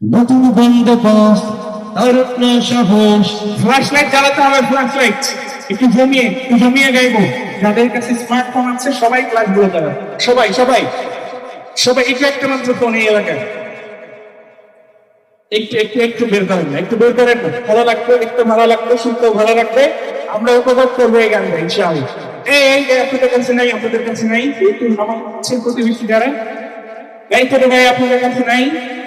নতুন বন্দোবস্ত তারুণ্য সাহস। ফ্ল্যাশ লাইট জ্বালাতে হবে একটু জমিয়ে একটু জমিয়ে গাইবো। যাদের কাছে স্মার্টফোন আছে সবাই ক্লাসগুলো সবাই সবাই। সবাই একটু একটা মাত্র ফোন এই এলাকায়। একটু একটু একটু বের করেন না, একটু বের করেন না। ভালো লাগবে একটু ভালো লাগবে শুনতে ভালো লাগবে। আমরা উপভোগ করব এই এই আপনাদের কাছে নাই আপনাদের কাছে নাই। একটু আমার প্রতিবেশী যারা। ছোট ভাই আপনাদের কাছে নাই।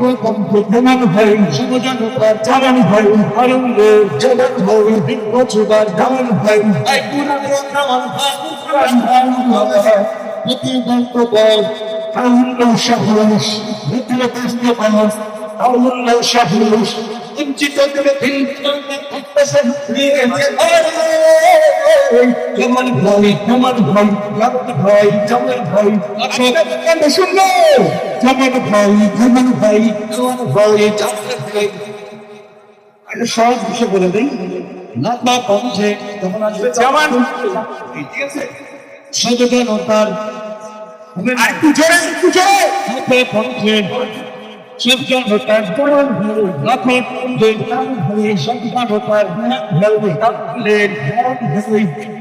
ও বন্ধু রমন ভাই শুভজনতার জামান ভাই আনন্দ জগৎ ভাই বিপছুবার জামান ভাই এই পুরানো রমন ভাই রমন ভাই নতুন বন্দোবস্ত তারুণ্য সাহস নতুন বন্দোবস্ত তারুণ্য সাহস বঞ্চিত করে যেমন ভাই যেমন ভাই যেমন ভাই যেমন ভাই কেন শুনলো যেমন যেমন যেমন যেমন সহজ বিষয় বলে দিই না বা কমছে তখন আসবে জামান ঠিক আছে আর একটু জোরে একটু জোরে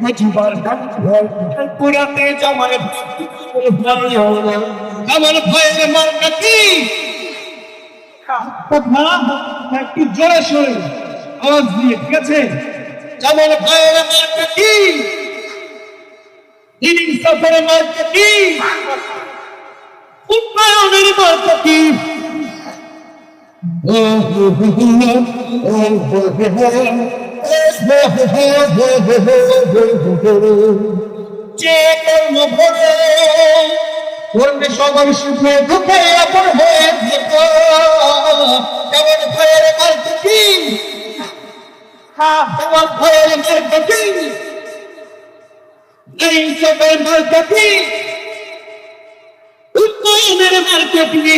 মজুবার ডাক্তার পুরাতে জামার আমার একটু জোরে সরে আওয়াজ দিয়ে, ঠিক আছে, জামার ভয়ের মার্কা কি? মার্কা কি? উন্নয়নের মার্কা যে কর্ম ভরে করবে সবার সুখে দুঃখে আপন হয়ে যেত কেমন ভয়ের ভয়ের মার্কা কি এই সবের মার্কা কি উন্নয়নের মার্কা কি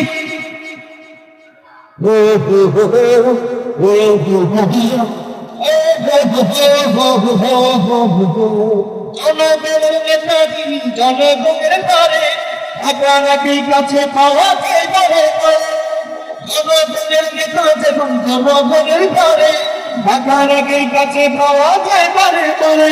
জনগণের নেতা তিনি জনগণের ঘরে আপনারাকে কাছে পাওয়া যায় পারে জনগণের নেতা যেমন জনগণের ঘরে আপনারাকে কাছে পাওয়া যায় পারে পারে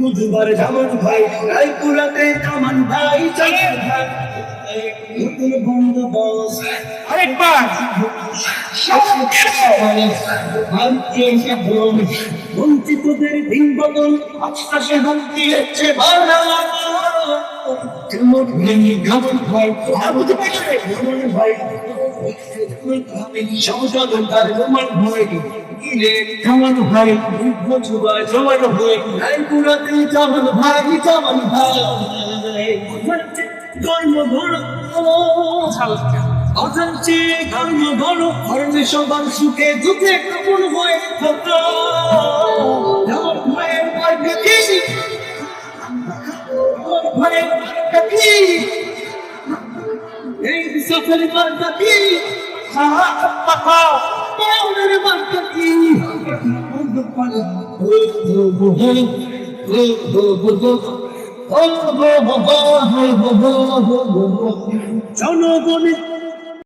বুধবার যেমন ভাই রায়পুরাতে কামান ভাই ভাই নতুন বন্ধু বস আরেকবার। বঞ্চিতদের দিন বদল আশ্বাসে হুম দিয়েছে বাংলা। কেমন নেই কেমন ভাই বুঝতে পারছে কেমন ভাই সংশোধনকার রোমান ভাই কেমন ভাই বুঝবার জমান ভাই রায়পুরাতে যেমন ভাই যেমন ভাই। কর্ম ঘর অজান্তে কর্ম ঘর কর্মে সবার সুখে দুঃখে কাপড় হয়ে থাকা। যেমন ভাইয়ের মার্গে কি? যেমন ভাইয়ের মার্গে কি? এই সফর মার্গে কি? মনের মার্গে কি? জনগণের